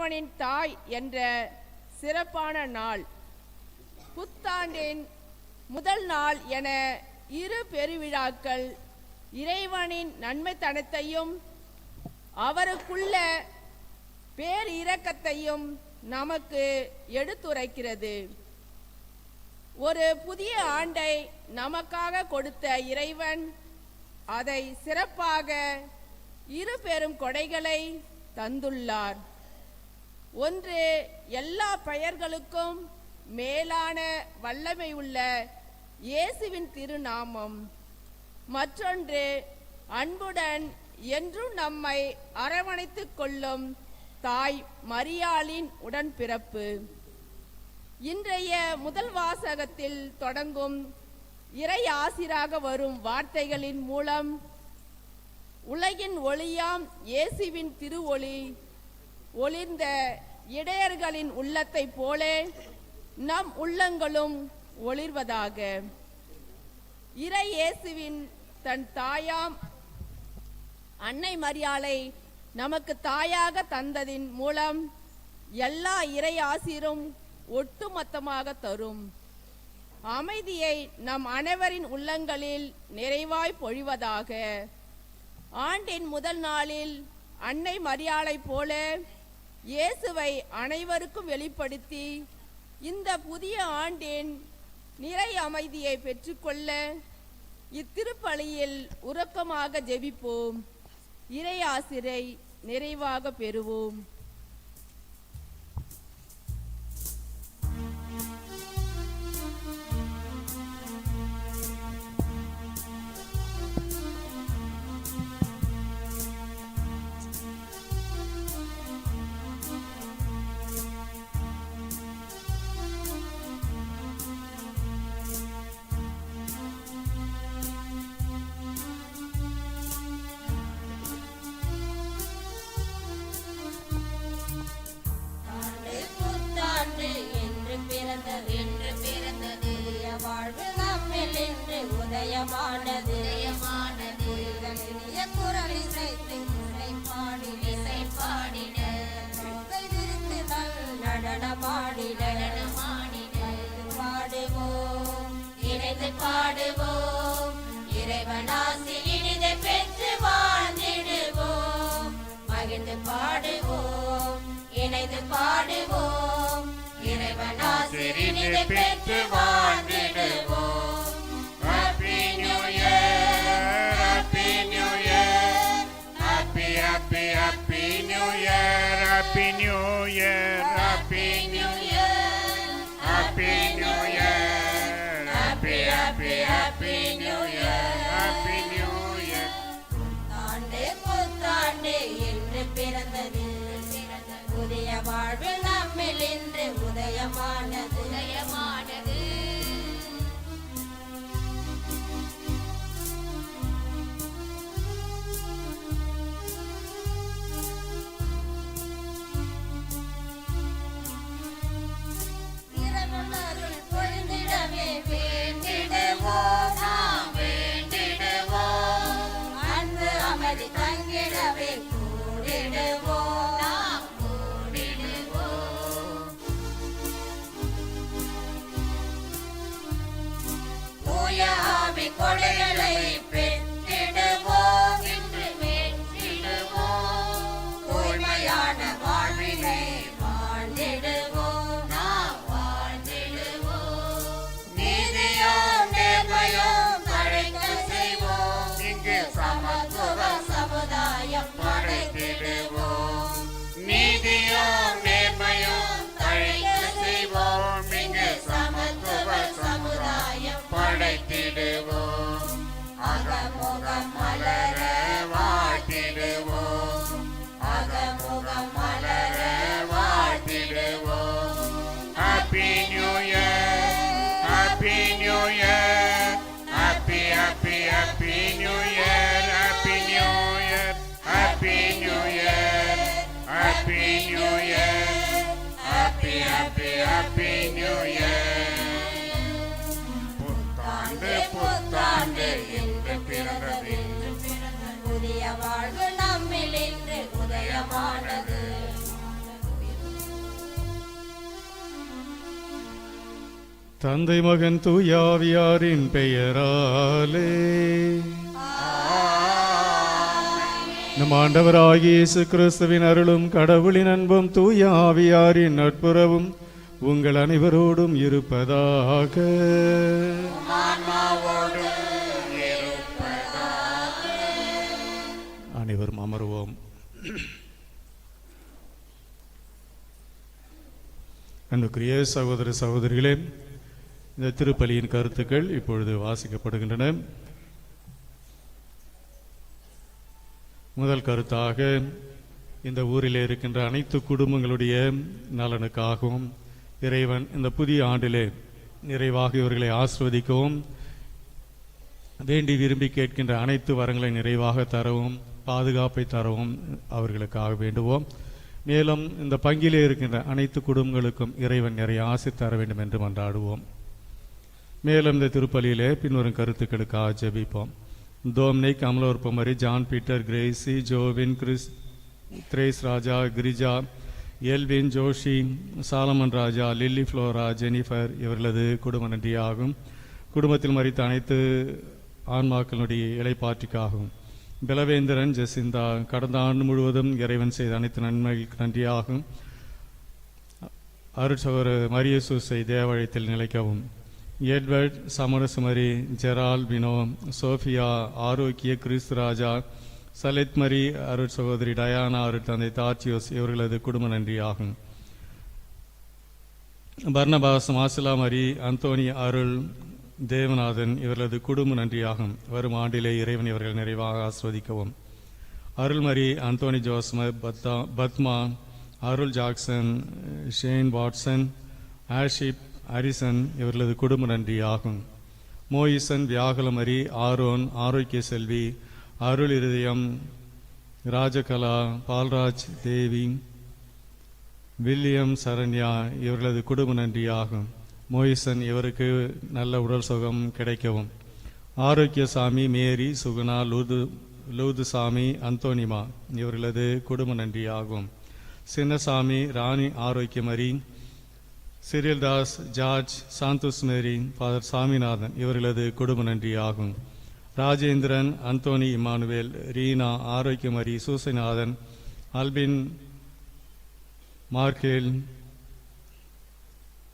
இறைவனின் தாய் என்ற சிறப்பான நாள். புத்தாண்டின் முதல் நாள் என இரு பெருவிழாக்கள் இறைவனின் நன்மைத்தனத்தையும் அவருக்குள்ள பேரிரக்கத்தையும் நமக்கு எடுத்துரைக்கிறது. ஒரு புதிய ஆண்டை நமக்காக கொடுத்த இறைவன் அதை சிறப்பாக இரு பெரும் கொடைகளை தந்துள்ளார். ஒன்று எல்லா பெயர்களுக்கும் மேலான வல்லமை உள்ள இயேசுவின் திருநாமம். மற்றொன்று அன்புடன் என்றும் நம்மை அரவணைத்துக் கொள்ளும் தாய் மரியாளின் உடன்பிறப்பு. இன்றைய முதல் வாசகத்தில் தொடங்கும் இறை ஆசிராக வரும் வார்த்தைகளின் மூலம் உலகின் ஒளியாம் இயேசுவின் திருவொளி ஒளிர்ந்த இடையர்களின் உள்ளத்தைப் போலே நம் உள்ளங்களும் ஒளிர்வதாக. இறை இயேசுவின் தன் தாயாம் அன்னை மரியாளை நமக்கு தாயாக தந்ததின் மூலம் எல்லா இறை ஆசிரும் ஒட்டுமொத்தமாக தரும். அமைதியை நம் அனைவரின் உள்ளங்களில் நிறைவாய் பொழிவதாக. ஆண்டின் முதல் நாளில் அன்னை மரியாளை போல இயேசுவை அனைவருக்கும் வெளிப்படுத்தி இந்த புதிய ஆண்டின் நிறை அமைதியை பெற்றுக்கொள்ள இத்திருப்பலியில் உறக்கமாக ஜெபிப்போம். இறை ஆசிரை நிறைவாக பெறுவோம். பாடுவோம். இணைந்து பாடுவோம். இறைவன் ஆசிரியனை பெற்று வாழ்ந்து தந்தை மகன் தூயாவியாரின் பெயராலே. நம் ஆண்டவராகிய இயேசு கிறிஸ்துவின் அருளும் கடவுளின் அன்பும் தூய ஆவியாரின் நட்புறவும் உங்கள் அனைவரோடும் இருப்பதாக. அனைவரும் அமர்வோம். அன்புக்குரிய சகோதர சகோதரிகளே இந்த திருப்பலியின் கருத்துக்கள் இப்பொழுது வாசிக்கப்படுகின்றன. முதல் கருத்தாக இந்த ஊரில் இருக்கின்ற அனைத்து குடும்பங்களுடைய நலனுக்காகவும் இறைவன் இந்த புதிய ஆண்டிலே நிறைவாக இவர்களை ஆசிர்வதிக்கவும் வேண்டி விரும்பி கேட்கின்ற அனைத்து வரங்களை நிறைவாக தரவும் பாதுகாப்பை தரவும் அவர்களுக்காக வேண்டுவோம். மேலும் இந்த பங்கிலே இருக்கின்ற அனைத்து குடும்பங்களுக்கும் இறைவன் நிறைய ஆசை தர வேண்டும் என்று மன்றாடுவோம். மேலும் இந்த திருப்பலியிலே பின்வரும் கருத்துக்களுக்காக ஜெபிப்போம் Dominic Amalorpavamary John Peter Gracy Jovin Chris த்ரேஸ் Raja Girija Elvin Joshi Solomon Raja Lilly Flora Jennifer இவர்களது குடும்ப நன்றியாகும் குடும்பத்தில் மறித்த அனைத்து ஆன்மாக்களுடைய இலைப்பாற்றிக்காகும் பிலவேந்திரன் ஜெசிந்தா கடந்த ஆண்டு முழுவதும் இறைவன் செய்த அனைத்து நன்மைகளுக்கு நன்றியாகும். அருட்சகர மரியசூசை தேவாலயத்தில் நிலைக்கவும். Edward Samarasumary Gerald Vino Sophia Arokya Christu Raja சலித் அருட் சகோதரி டயானா அருட் தந்தை தாச்சியோஸ் இவர்களது குடும்ப நன்றி ஆகும். பர்ணபாஸ் மாசிலா மரி அந்தோனி அருள் தேவநாதன் இவர்களது குடும்ப நன்றியாகும் வரும் ஆண்டிலே இறைவன் இவர்கள் நிறைவாக ஆஸ்வதிக்கவும். அருள்மரி அந்தோனி ஜோஸ்மத் பத்தா Padma Arul Jackson Shane Watson Ashif அரிசன் இவர்களது குடும்ப நன்றி ஆகும். மோயிசன் வியாகுலமரி ஆரோன் ஆரோக்கிய செல்வி அருள் இருதயம் ராஜகலா பால்ராஜ் தேவி வில்லியம் சரண்யா இவர்களது குடும்ப நன்றி ஆகும். மோயிசன் இவருக்கு நல்ல உடல் சுகம் கிடைக்கவும். ஆரோக்கியசாமி மேரி சுகுணா லூது லூதுசாமி அந்தோனிமா இவர்களது குடும்ப நன்றி ஆகும். Chinnasamy Rani Arokiamary Cyrildas George Santhos Mary Father Saminathan இவர்களது குடும்ப நன்றியாகும். Rajendran Anthony Emmanuel Reena Arokiamary Susainathan Albin Markel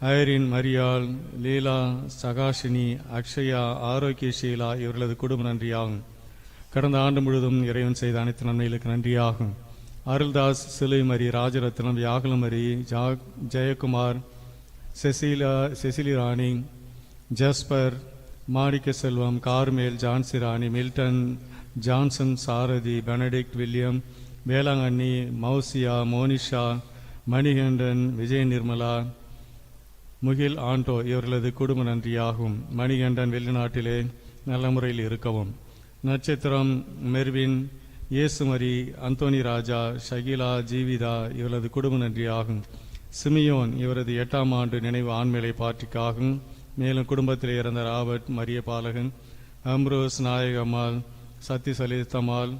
Irene Mariyal Leela Sakashini Akshaya ஆரோக்கிய ஷீலா இவர்களது குடும்ப நன்றியாகும். கடந்த ஆண்டு முழுவதும் இறைவன் செய்த அனைத்து நன்மைகளுக்கு நன்றியாகும். அருள்தாஸ் சிலுமரி ராஜரத்னம் யாகலமரி ஜா Jayakumar Cecilia Cecily Rani Jasper Manicka Selvam Carmel Jansi Rani Milton Johnson Sarathi Benedict William Velankanni Mousia Monisha Manikandan Vijay Nirmala Mugil Anto இவர்களது குடும்ப நன்றியாகும். மணிகண்டன் வெளிநாட்டிலே நல்ல முறையில் இருக்கவும். நட்சத்திரம் மெர்வின் இயேசுமரி அந்தோனி ராஜா ஷகிலா ஜீவிதா இவரது குடும்ப நன்றியாகும். சிமியோன் இவரது எட்டாம் ஆண்டு நினைவு ஆண்மையை பாட்டிக்காகும் மேலும் குடும்பத்தில் இறந்த ராபர்ட் மரிய பாலகன் அம்ரோஸ் நாயகம்மாள் சத்தி சலித்தம்மாள்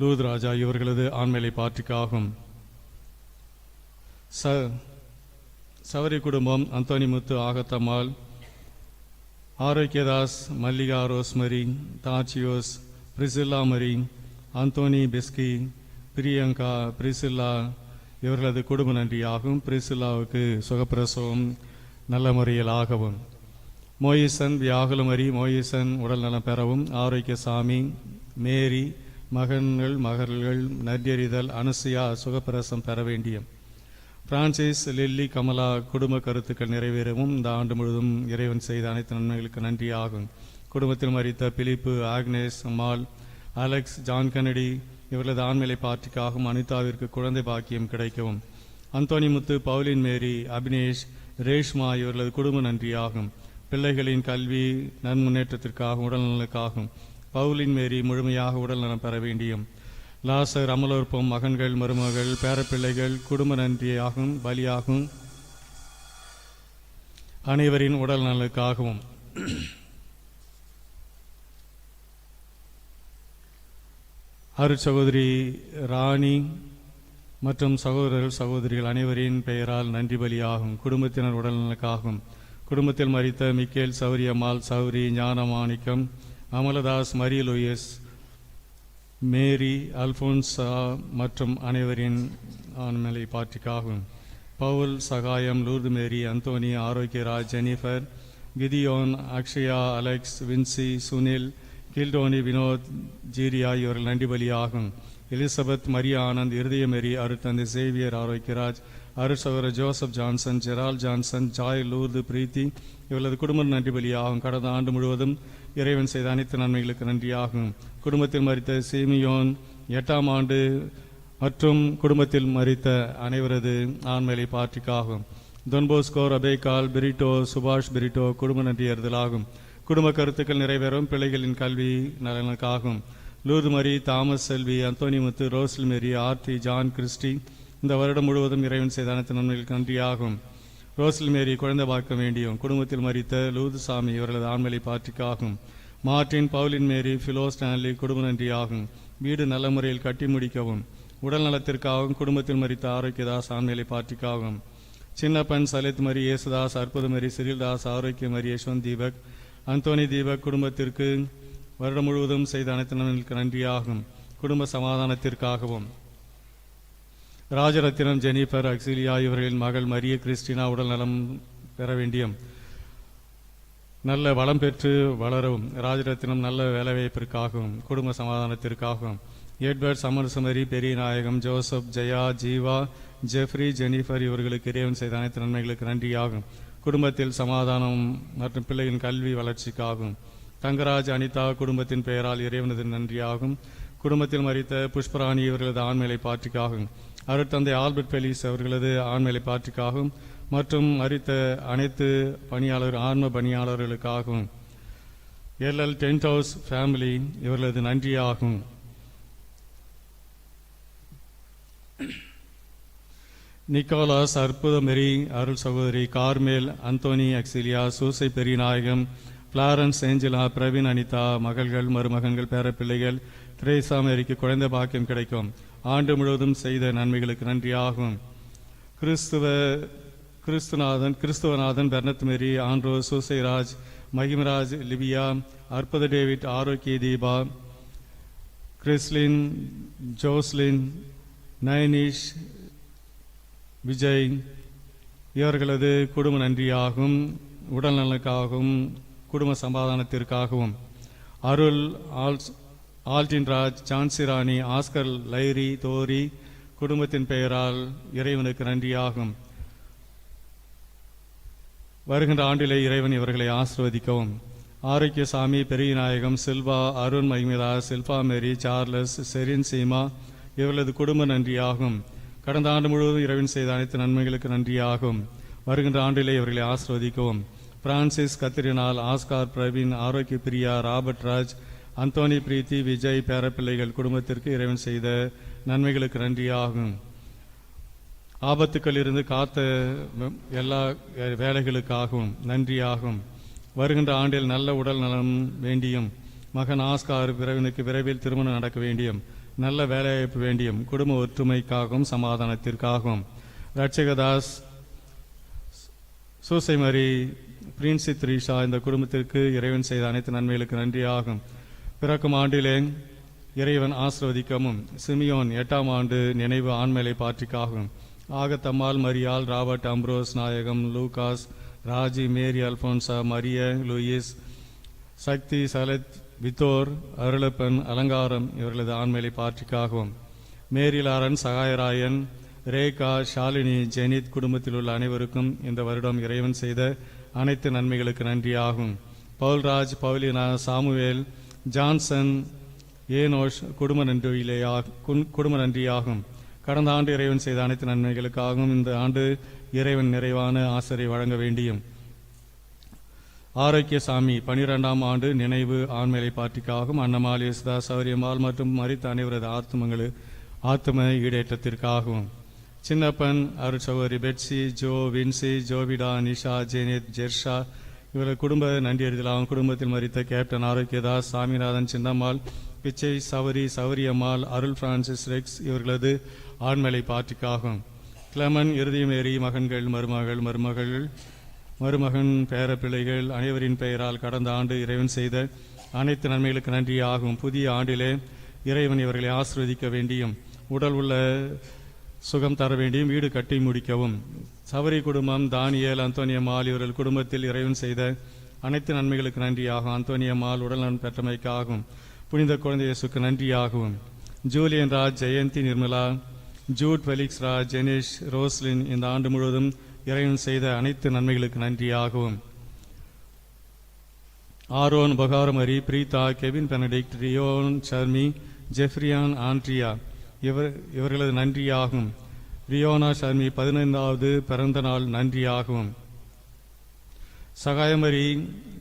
லூத் ராஜா இவர்களது ஆண்மையிலை பாட்டிக்காகும் ச சவரி குடும்பம் Anthonimuthu Agathammal Arokiadas Mallika Rosemary Thachios Priscilla Mary Anthony Biski Priyanka Priscilla இவர்களது குடும்ப நன்றியாகும். பிரிசில்லாவுக்கு சுகப்பிரசவம் நல்ல முறையில் ஆகவும். மோயிசன் வியாகுலமரி மோயிசன் உடல்நலம் பெறவும். ஆரோக்கிய சாமி மேரி மகன்கள் மகள்கள் நன்றியறிதல் அனுசுயா சுகப்பிரசம் பெற வேண்டிய பிரான்சிஸ் லில்லி கமலா குடும்ப கருத்துக்கள் நிறைவேறவும். இந்த ஆண்டு முழுவதும் இறைவன் செய்த அனைத்து நன்மைகளுக்கு நன்றியாகும். குடும்பத்தில் மறித்த Philip Agnes Ammal Alex John Kennedy இவர்களது ஆண்மையை பார்ட்டிக்காகவும் அனிதாவிற்கு குழந்தை பாக்கியம் கிடைக்கவும். அந்தோனிமுத்து பவுலின் மேரி அபினேஷ் ரேஷ்மா இவர்களது குடும்ப நன்றியாகும். பிள்ளைகளின் கல்வி நன்முன்னேற்றத்திற்காகவும் உடல்நலனுக்காகவும் பவுலின் மேரி முழுமையாக உடல்நலம் பெற வேண்டியும். லாசர் அமலோற்பம் மகன்கள் மருமகள் பேரப்பிள்ளைகள் குடும்ப நன்றியாகும் பலியாகும். அனைவரின் உடல் அரு அருட்சகோதரி ராணி மற்றும் சகோதரர்கள் சகோதரிகள் அனைவரின் பெயரால் நன்றி பலியாகும். குடும்பத்தினர் உடல்நலக்காகும். குடும்பத்தில் மறித்த மிக்கேல் சௌரியம்மாள் சௌரி ஞானமாணிக்கம் அமலதாஸ் மரியலோயஸ் மேரி அல்போன்சா மற்றும் அனைவரின் ஆண்மலை பாட்டிக்காகும். Paul Sagayam Lourdu Mary Anthony Arokiaraj Jennifer Gideon Akshaya Alex Vinci Sunil Kildoni Vinoth Jeeri ஆகியோர்கள் நன்றி பலியாகும் எலிசபெத் மரியா ஆனந்த் இருதயமெரி அருத்தந்தை Xavier Arokiyaraj அருசகர Joseph Johnson Gerald Johnson Joy Lourdu Preethi இவர்களது குடும்ப நன்றி பலியாகும் கடந்த ஆண்டு முழுவதும் இறைவன் செய்த அனைத்து நன்மைகளுக்கு நன்றியாகும். குடும்பத்தில் மறித்த சீமியோன் எட்டாம் ஆண்டு மற்றும் குடும்பத்தில் மறித்த அனைவரது ஆண்மையை பாற்றிக்காகும். தொன்போஸ்கோ ரபேகால் பிரிட்டோ சுபாஷ் பிரிட்டோ குடும்ப நன்றி அறிதலாகும் குடும்ப கருத்துக்கள் நிறைவேறும் பிள்ளைகளின் கல்வி நலனுக்காகும். Lourdu Mary Thomas Selvi Anthonimuthu Rosal Mary Aarthi John Christy இந்த வருடம் முழுவதும் இறைவன் செய்த அனைத்து நன்மைகளுக்கு நன்றியாகும். ரோஸ்ல் மேரி குழந்தை பார்க்க வேண்டியும் குடும்பத்தில் மறித்த லூதுசாமி இவர்களது ஆண்மலை பாற்றிக்காகும். Martin Pauline Mary Filo Stanley குடும்ப நன்றியாகும். வீடு நல்ல முறையில் கட்டி முடிக்கவும் உடல் நலத்திற்காகவும் குடும்பத்தில் மறித்த ஆரோக்கியதாஸ் ஆண்மலை பாற்றிக்காகும். Chinnappan Salith Mary Yesudas Arputha Mary Cyrildas Arokya Mary Yashwanth Deepak Anthony Deepak குடும்பத்திற்கு வருடம் முழுவதும் செய்த அனைத்து நன்மைகளுக்கு நன்றியாகும். குடும்ப சமாதானத்திற்காகவும். ராஜரத்தினம் ஜெனிஃபர் அக்சிலியா இவர்களின் மகள் மரிய கிறிஸ்டினா உடல் நலம் பெற வேண்டியும் நல்ல வளம் பெற்று வளரவும் ராஜரத்தினம் நல்ல வேலைவாய்ப்பிற்காகவும் குடும்ப சமாதானத்திற்காகவும். Edward Samarasumary Periyanayagam Joseph Jaya Jeeva Jeffrey Jennifer இவர்களுக்கு இறைவன் செய்த அனைத்து நன்மைகளுக்கு நன்றியாகும். குடும்பத்தில் சமாதானம் மற்றும் பிள்ளையின் கல்வி வளர்ச்சிக்காகும். தங்கராஜ் அனிதா குடும்பத்தின் பெயரால் இறைவனது நன்றியாகும். குடும்பத்தில் மறித்த புஷ்பராணி இவர்களது ஆண்மையை பாற்றிக்காகும். அருட்தந்தை ஆல்பர்ட் பெலிஸ் அவர்களது ஆண்மையை பாற்றிக்காகும். மற்றும் மறித்த அனைத்து பணியாளர் ஆன்ம பணியாளர்களுக்காகவும் L L tent house family இவர்களது நன்றியாகும். நிக்கோலாஸ் அற்புதமெரி அருள் சகோதரி Carmel Anthony Auxilia Susai Periyanayagam Florence Angela Praveen Anitha மகள்கள் மருமகன்கள் பேரப்பிள்ளைகள் திரேசா மேரிக்கு குழந்தை பாக்கியம் கிடைக்கும். ஆண்டு முழுவதும் செய்த நன்மைகளுக்கு நன்றியாகும். கிறிஸ்துவ Christunathan Kristuvanathan Bernath Mary Andro Susairaj Magimaraj Libiya Arputha David Arokya Deepa Chrislin Joslin Nayanish Vijay இவர்களது குடும்ப நன்றியாகும் உடல்நலனுக்காகவும் குடும்ப சமாதானத்திற்காகவும். அருள் ஆல்ஸ் ஆல்டின்ராஜ் ஜான்சி ராணி ஆஸ்கர் லைரி தோரி குடும்பத்தின் பெயரால் இறைவனுக்கு நன்றியாகும். வருகின்ற ஆண்டிலே இறைவன் இவர்களை ஆசிர்வதிக்கவும். Arokiasamy Periyanayagam Silva Arun Magimitha Shilpa Mary Charles Sherin Seema இவர்களது குடும்ப நன்றியாகும். கடந்த ஆண்டு முழுவதும் இரவின் செய்த அனைத்து நன்மைகளுக்கு நன்றியாகும். வருகின்ற ஆண்டிலே இவர்களை ஆசிர்வதிக்கவும். Francis கத்திரினால் Oscar Praveen Arokya Priya Robert Raj Anthony Preethi Vijay பேரப்பிள்ளைகள் குடும்பத்திற்கு இறைவன் செய்த நன்மைகளுக்கு நன்றியாகும். ஆபத்துக்கள் இருந்து காத்த எல்லா வேலைகளுக்காகவும் நன்றியாகும். வருகின்ற ஆண்டில் நல்ல உடல் நலம் வேண்டியும் மகன் ஆஸ்கார் பிறவினுக்கு விரைவில் திருமணம் நடக்க வேண்டியும் நல்ல வேலைவாய்ப்பு வேண்டியும் குடும்ப ஒற்றுமைக்காகவும் சமாதானத்திற்காகவும். ரட்சகதாஸ் சூசைமரி பிரின்சி த்ரீஷா இந்த குடும்பத்திற்கு இறைவன் செய்த அனைத்து நன்மைகளுக்கு நன்றியாகும். பிறக்கும் ஆண்டிலே இறைவன் ஆசிர்வதிக்கவும் சிமியோன் எட்டாம் ஆண்டு நினைவு ஆண்மையை பாற்றிக்காகும் Agathammal Mariyal Robert Ambrose Nayagam Lucas Raji Mary Alphonsa Maria Louis Sakthi சலத் வித்தோர் Arulappan Alangaram இவர்களது ஆண்மையிலை பாற்றிக்காகவும். Mary Lauren Sagayarayan Rekha Shalini zenith குடும்பத்தில் உள்ள அனைவருக்கும் இந்த வருடம் இறைவன் செய்த அனைத்து நன்மைகளுக்கு நன்றியாகும். Paulraj Paulina Samuel Johnson Enosh குடும்ப நன்றியிலேயா குடும்ப நன்றியாகும். கடந்த ஆண்டு இறைவன் செய்த அனைத்து நன்மைகளுக்காகவும் இந்த ஆண்டு இறைவன் நிறைவான ஆசிரியை வழங்க வேண்டியும். ஆரோக்கியசாமி பனிரெண்டாம் ஆண்டு நினைவு ஆண்மையை பார்ட்டிக்காகவும் அன்னமால் யேசுதா சௌரியம்மாள் மற்றும் மரித்த அனைவரது ஆத்மங்களு ஆத்ம ஈடேற்றத்திற்காகவும். சின்னப்பன் அருட்சகோதரி Betsy Jo Vinci ஜோபிடா Nisha zenith Jersha இவரது குடும்ப நன்றி அறிதலாகும் குடும்பத்தில் மறித்த captain Arokiadas Saminathan Chinnammal Pichai Savari Savariammal Arul Francis Rex இவர்களது ஆண்மலை பாட்டிக்காகும் கிளமன் இறுதிமேரி மகன்கள் மருமகள் மருமகள் மருமகன் பேரப்பிள்ளைகள் அனைவரின் பெயரால் கடந்த ஆண்டு இறைவன் செய்த அனைத்து நன்மைகளுக்கு நன்றி ஆகும் புதிய ஆண்டிலே இறைவன் இவர்களை ஆசிர்வதிக்க வேண்டியும் உடல் உள்ள சுகம் தர வேண்டியும் வீடு கட்டி முடிக்கவும். சவரி குடும்பம் தானியல் அந்தோனியம்மாள் இவர்கள் குடும்பத்தில் இறைவன் செய்த அனைத்து நன்மைகளுக்கு நன்றியாகும். அந்தோனியம்மாள் உடல் நலன் பெற்றமைக்காகும். புனித குழந்தை இயேசுக்கு நன்றியாகவும் Julian Raj Jayanthi Nirmala Jude Felix Raj Jenesh Roslin இந்த ஆண்டு முழுவதும் இறைவன் செய்த அனைத்து நன்மைகளுக்கு நன்றியாகவும். Aaron Pakaramary Preetha Kevin Benedict Riyon Sharmi Jeffrian Andrea இவர் இவர்களது நன்றியாகும். ரியோனா ஷர்மி பதினைந்தாவது பிறந்த நாள் நன்றியாகும். சகாயமரி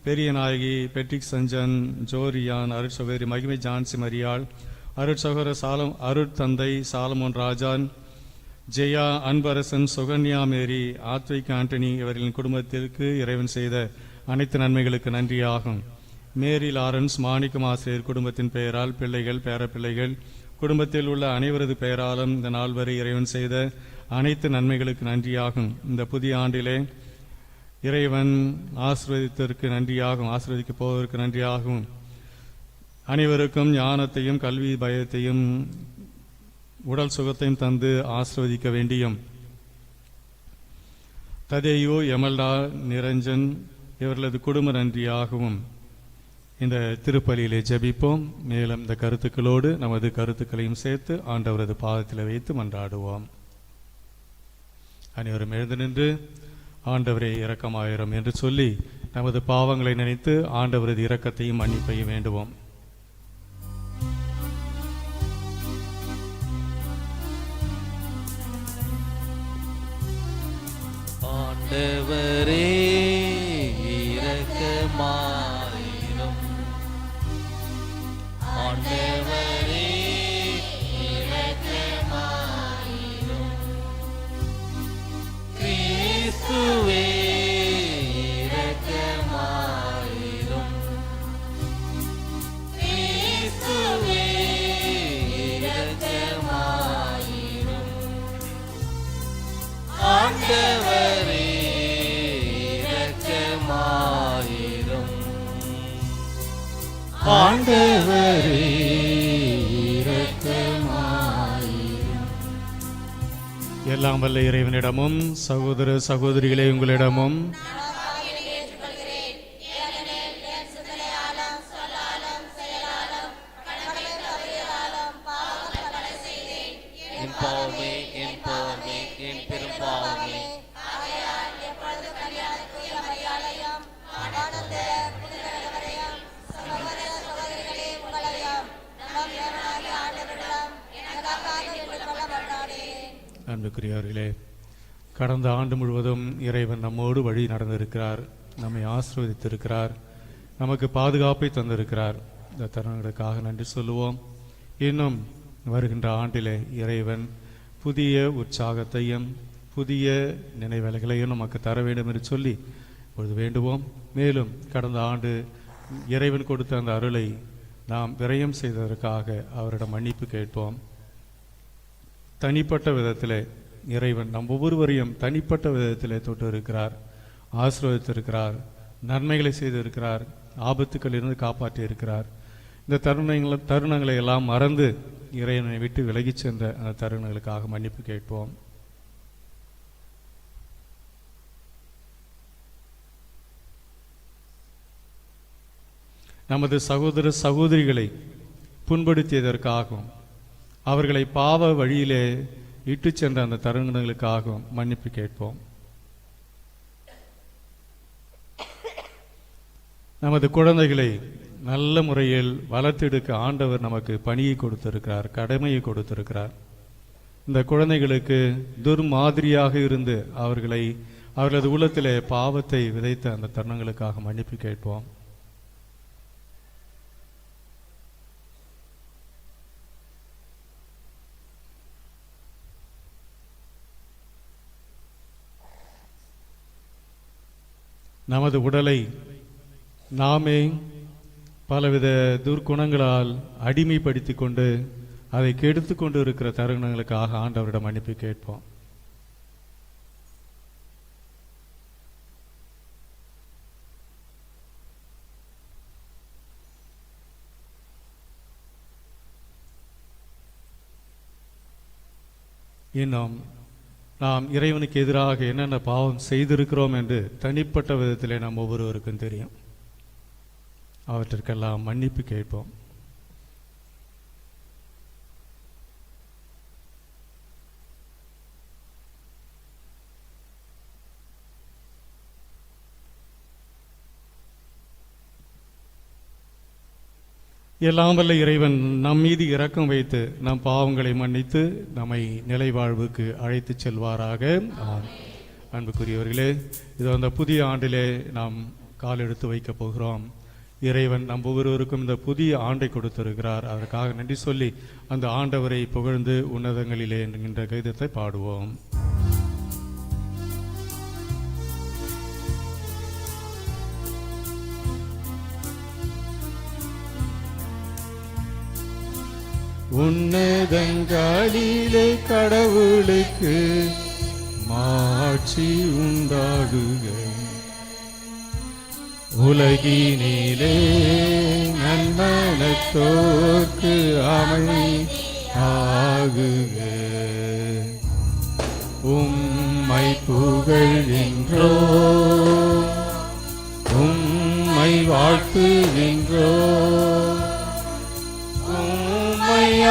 பெரிய நாயகி பெட்ரிக் சஞ்சன் ஜோரியான் அருட்சகோதரி மகிமை ஜான்சி மரியாள் அருட்சகோதர சாலம் அருட்தந்தை Solomon Rajan Jaya Anbarasan Sukanya Mary Aadvik Antony இவர்களின் குடும்பத்திற்கு இறைவன் செய்த அனைத்து நன்மைகளுக்கு நன்றியாகும். மேரி லாரன்ஸ் மாணிக்கம் ஆசிரியர் குடும்பத்தின் பெயரால் பிள்ளைகள் பேரப்பிள்ளைகள் குடும்பத்தில் உள்ள அனைவரது பெயராலும் இந்த நாள் வரை இறைவன் செய்த அனைத்து நன்மைகளுக்கு நன்றியாகும். இந்த புதிய ஆண்டிலே இறைவன் ஆசிர்வதித்ததற்கு நன்றியாகும் ஆசிர்வதிக்க போவதற்கு நன்றியாகும். அனைவருக்கும் ஞானத்தையும் கல்வி பயத்தையும் உடல் சுகத்தையும் தந்து ஆசிர்வதிக்க வேண்டியும். ததேயு எமல்டா நிரஞ்சன் இவர்களது குடும்ப நன்றியாகவும் இந்த திருப்பலியிலே ஜெபிப்போம். மேலும் இந்த கருத்துக்களோடு நமது கருத்துக்களையும் சேர்த்து ஆண்டவரது பாதத்தில் வைத்து மன்றாடுவோம். அனைவரும் எழுந்து நின்று ஆண்டவரே இரக்கமாயிரம் என்று சொல்லி நமது பாவங்களை நினைத்து ஆண்டவரது இரக்கத்தையும் மன்னிப்பையும் வேண்டுவோம். ஆண்டவரே. எல்லாம் வல்ல இறைவனிடமும் சகோதர சகோதரிகளே உங்களிடமும் கடந்த ஆண்டு முழுவதும் இறைவன் நம்மோடு வழி நடந்திருக்கிறார் நம்மை ஆசிர்வதித்திருக்கிறார் நமக்கு பாதுகாப்பை தந்திருக்கிறார். இந்த தருணங்களுக்காக நன்றி சொல்லுவோம். இன்னும் வருகின்ற ஆண்டிலே இறைவன் புதிய உற்சாகத்தையும் புதிய நினைவலைகளையும் நமக்கு தர வேண்டும் என்று சொல்லி இப்பொழுது வேண்டுவோம். மேலும் கடந்த ஆண்டு இறைவன் கொடுத்த அந்த அருளை நாம் விரயம் செய்ததற்காக அவரிடம் மன்னிப்பு கேட்போம். தனிப்பட்ட விதத்திலே இறைவன் நம் ஒவ்வொருவரையும் தனிப்பட்ட விதத்தில் தொட்டு இருக்கிறார் ஆசீர்வதித்திருக்கிறார் நன்மைகளை செய்திருக்கிறார் ஆபத்துக்களிலிருந்து காப்பாற்றி இருக்கிறார் இந்த தருணங்களை தருணங்களை எல்லாம் மறந்து இறைவனை விட்டு விலகிச் சென்ற அந்த தருணங்களுக்காக மன்னிப்பு கேட்போம். நமது சகோதர சகோதரிகளை புண்படுத்தியதற்காகவும் அவர்களை பாவ வழியிலே இட்டு சென்ற அந்த தருணங்களுக்காகவும் மன்னிப்பு கேட்போம். நமது குழந்தைகளை நல்ல முறையில் வளர்த்தெடுக்க ஆண்டவர் நமக்கு பணியை கொடுத்திருக்கிறார் கடமையை கொடுத்திருக்கிறார். இந்த குழந்தைகளுக்கு துர்மாதிரியாக இருந்து அவர்களை அவர்களது உள்ளத்திலே பாவத்தை விதைத்த அந்த தருணங்களுக்காக மன்னிப்பு கேட்போம். நமது உடலை நாமே பலவித துர்க்குணங்களால் அடிமைப்படுத்தி கொண்டு அதை கெடுத்து கொண்டு இருக்கிற தருணங்களுக்காக ஆண்டவரிடம் மன்னிப்பு கேட்போம். இன்னும் நாம் இறைவனுக்கு எதிராக என்னென்ன பாவம் செய்திருக்கிறோம் என்று தனிப்பட்ட விதத்திலே நாம் ஒவ்வொருவருக்கும் தெரியும். அவற்றிற்கெல்லாம் மன்னிப்பு கேட்போம். எல்லாம் வல்ல இறைவன் நம் மீது இரக்கம் வைத்து நம் பாவங்களை மன்னித்து நம்மை நிலை வாழ்வுக்கு அழைத்துச் செல்வாராக. அன்புக்குரியவர்களே இது அந்த புதிய ஆண்டிலே நாம் கால் எடுத்து வைக்கப் போகிறோம். இறைவன் நம் ஒவ்வொருவருக்கும் இந்த புதிய ஆண்டை கொடுத்திருக்கிறார். அதற்காக நன்றி சொல்லி அந்த ஆண்டவரை புகழ்ந்து உன்னதங்களிலே என்கின்ற கீதத்தை பாடுவோம். உன்னதங்காலிலே கடவுளுக்கு மாட்சி உண்டாகுக. உலகினிலே நன்மனத்தோர்க்கு அமை ஆகுக. உம்மை புகழ்கின்றோ உம்மை வாழ்த்துகின்றோ.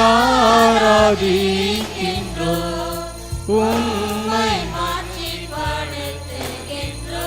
ஆராதிக்கின்றோம். உம்